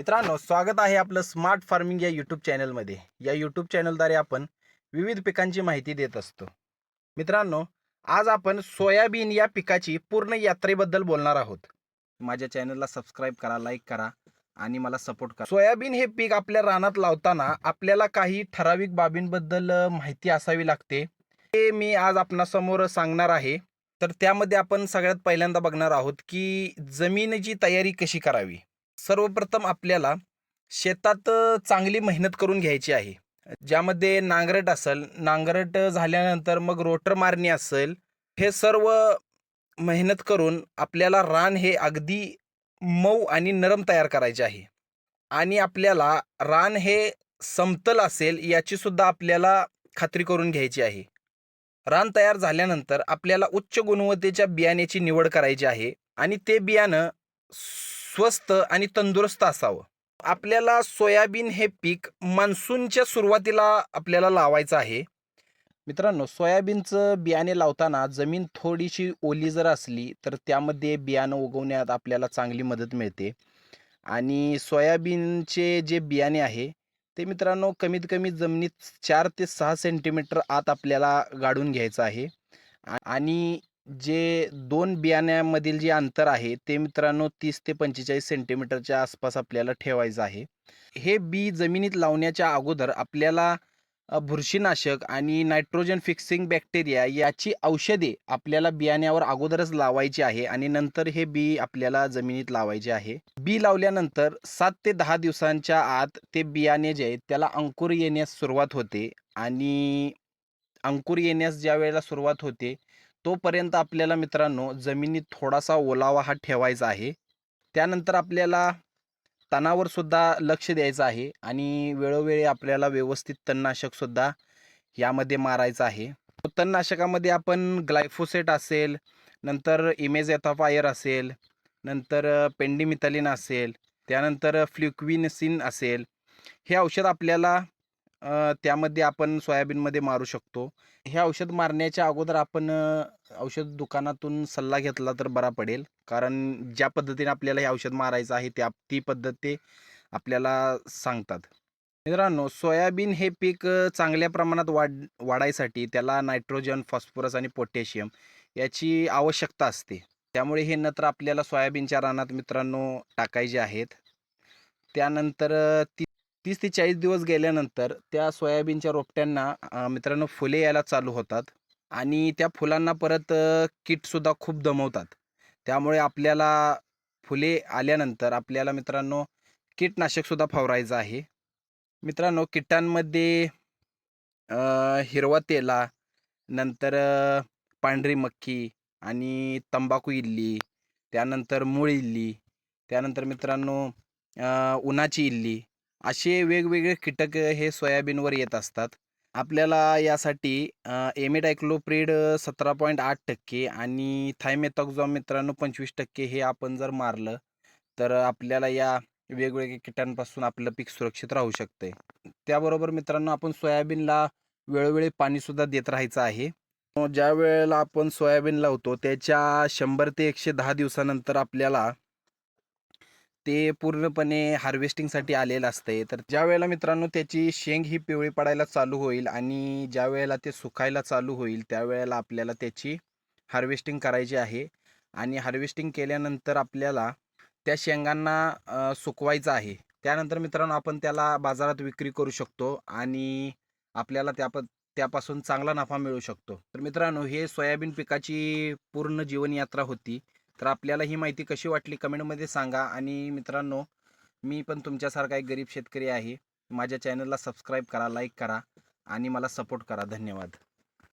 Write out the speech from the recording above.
मित्रांनो स्वागत आहे आपलं स्मार्ट फार्मिंग या यूट्यूब चॅनलमध्ये या यूट्यूब चॅनलद्वारे आपण विविध पिकांची माहिती देत असतो. मित्रांनो आज आपण सोयाबीन या पिकाची पूर्ण यात्रेबद्दल बोलणार आहोत. माझ्या चॅनलला सबस्क्राईब करा लाईक करा आणि मला सपोर्ट करा. सोयाबीन हे पीक आपल्या रानात लावताना आपल्याला काही ठराविक बाबींबद्दल माहिती असावी लागते. हे मी आज आपणासमोर सांगणार आहे. तर त्यामध्ये आपण सगळ्यात पहिल्यांदा बघणार आहोत की जमीनची तयारी कशी करावी. सर्वप्रथम आपल्याला शेतात चांगली मेहनत करून घ्यायची आहे. ज्यामध्ये नांगरट असेल नांगरट झाल्यानंतर मग रोटर मारणी असेल हे सर्व मेहनत करून आपल्याला रान हे अगदी मऊ आणि नरम तयार करायचे आहे. आणि आपल्याला रान हे समतल असेल याचीसुद्धा आपल्याला खात्री करून घ्यायची आहे. रान तयार झाल्यानंतर आपल्याला उच्च गुणवत्तेच्या बियाण्याची निवड करायची आहे आणि ते बियाणं स्वस्त आणि तंदुरुस्त असावं. आपल्याला सोयाबीन हे पीक मान्सूनच्या सुरुवातीला आपल्याला लावायचं आहे. मित्रांनो सोयाबीनचं बियाणे लावताना जमीन थोडीशी ओली जर असली तर त्यामध्ये बियाणं उगवण्यात आपल्याला चांगली मदत मिळते. आणि सोयाबीनचे जे बियाणे आहे ते मित्रांनो कमीत कमी जमिनीत चार ते सहा सेंटीमीटर आत आपल्याला गाडून घ्यायचं आहे. आणि जे दोन बियाण्यामधील जे अंतर आहे ते मित्रांनो तीस ते पंचेचाळीस सेंटीमीटरच्या आसपास आपल्याला ठेवायचं आहे. हे बी जमिनीत लावण्याच्या अगोदर आपल्याला बुरशीनाशक आणि नायट्रोजन फिक्सिंग बॅक्टेरिया याची औषधे आपल्याला बियाण्यावर अगोदरच लावायची आहे आणि नंतर हे बी आपल्याला जमिनीत लावायचे आहे. बी लावल्यानंतर सात ते दहा दिवसांच्या आत ते बियाणे जे आहे त्याला अंकुर येण्यास सुरुवात होते आणि अंकुर येण्यास ज्या वेळेला सुरुवात होते तोपर्यंत आपल्याला मित्रांनो जमिनीत थोडासा ओलावा हा ठेवायचा आहे. त्यानंतर आपल्याला तणावर सुद्धा लक्ष द्यायचं आहे आणि वेळोवेळी आपल्याला व्यवस्थित तणनाशकसुद्धा यामध्ये मारायचं आहे. तणनाशकामध्ये आपण ग्लायफोसेट असेल नंतर इमेज एथाफायर असेल नंतर पेंडिमिथलिन असेल त्यानंतर फ्ल्युक्विनसिन असेल हे औषध आपल्याला त्यामध्ये आपण सोयाबीनमध्ये मारू शकतो. हे औषध मारण्याच्या अगोदर आपण औषध दुकानातून सल्ला घेतला तर बरा पडेल. कारण ज्या पद्धतीने आपल्याला हे औषध मारायचं आहे त्या ती पद्धत ते आपल्याला सांगतात. मित्रांनो सोयाबीन हे पीक चांगल्या प्रमाणात वाढ वाढायसाठी त्याला नायट्रोजन फॉस्फरस आणि पोटॅशियम याची आवश्यकता असते. त्यामुळे हे नत्र आपल्याला सोयाबीनच्या रानात मित्रांनो टाकायचे आहेत. त्यानंतर ती तीस ते चाळीस दिवस गेल्यानंतर त्या सोयाबीनच्या रोपट्यांना मित्रांनो फुले यायला चालू होतात आणि त्या फुलांना परत कीटसुद्धा खूप दमवतात. त्यामुळे आपल्याला फुले आल्यानंतर आपल्याला मित्रांनो कीटनाशकसुद्धा फवारायचं आहे. मित्रांनो कीटांमध्ये हिरवा तेला नंतर पांढरी मक्खी आणि तंबाखू इल्ली त्यानंतर मूळ इल्ली त्यानंतर मित्रांनो उन्हाची इल्ली असे वेगवेगळे कीटक हे सोयाबीनवर येत असतात. आपल्याला यासाठी एमिडायक्लोप्रीड सतरा पॉईंट आठ टक्के आणि थायमेथॉक्झॉम मित्रांनो पंचवीस टक्के हे आपण जर मारलं तर आपल्याला या वेगवेगळ्या कीटांपासून आपलं पीक सुरक्षित राहू शकते. त्याबरोबर मित्रांनो आपण सोयाबीनला वेळोवेळी पाणीसुद्धा देत राहायचं आहे. ज्या वेळेला आपण सोयाबीन लावतो त्याच्या शंभर ते एकशे दहा दिवसानंतर आपल्याला ते पूर्णपणे हार्वेस्टिंगसाठी आलेलं असते तर ज्या वेळेला मित्रांनो त्याची शेंग ही पिवळी पडायला चालू होईल आणि ज्या वेळेला ते सुकायला चालू होईल त्यावेळेला आपल्याला त्याची हार्वेस्टिंग करायची आहे. आणि हार्वेस्टिंग केल्यानंतर आपल्याला त्या शेंगांना सुकवायचं आहे. त्यानंतर मित्रांनो आपण त्याला बाजारात विक्री करू शकतो आणि आपल्याला त्या त्यापासून चांगला नफा मिळू शकतो. तर मित्रांनो हे सोयाबीन पिकाची पूर्ण जीवनयात्रा होती. तर आपल्याला ही माहिती कशी वाटली कमेंटमध्ये सांगा. आणि मित्रांनो मी पण तुमच्यासारखा एक गरीब शेतकरी आहे. माझ्या चॅनलला सबस्क्राईब करा लाईक करा आणि मला सपोर्ट करा. धन्यवाद.